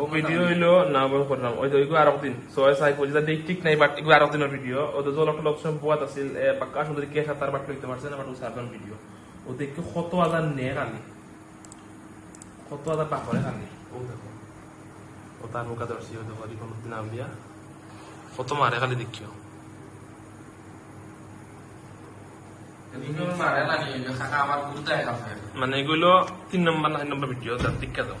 ও video হইল না বল করলাম। ওই তো ওইগো আর দিন। ছয় সাই পর্যন্ত দেখ ঠিক নাই বাট এগুলো আর দিনের ভিডিও ও তো জল একটা অপশন পোয়াত আছিল পাক্কা সুন্দর কে সাতার বাট লিখতে পারছে না বাট ও সারবেন ভিডিও ও দেখি কত হাজার নে খালি কত হাজার পাপড়ে খালি ও দেখো। ও তার মুখা ধরছি ও দেখো রিপন উদ্দিন আউলিয়া। কত মারে খালি দেখিও। মানে এগুলো তিন নম্বর না নম্বর ভিডিও তার দীক্ষা দাও।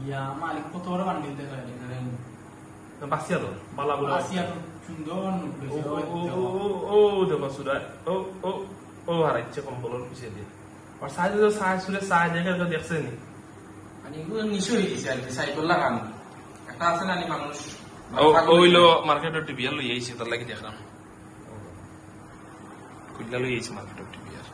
যা আসুক ইয়া মালিক কত বড় বান্ডিল দেখা এখানে বাসিয়া তো বালা বুলা আসিয়া তো সুন্দর ও ও ও ও ও দেখো সুরা ও ও ও হারাইছে কম্বলের পিছিয়ে দিয়ে আর সাইজ তো সাইজ সুরে সাইজ দেখে তো দেখছে নি মানে এগুলো নিচে হয়ে গেছে আর কি সাইকেল লাগানো একটা আছে না নি মানুষ ও ও হইল মার্কেটের টিভি আর লই আইছে তার লাগি দেখলাম কুইলা লই আইছে মার্কেটের টিভি আর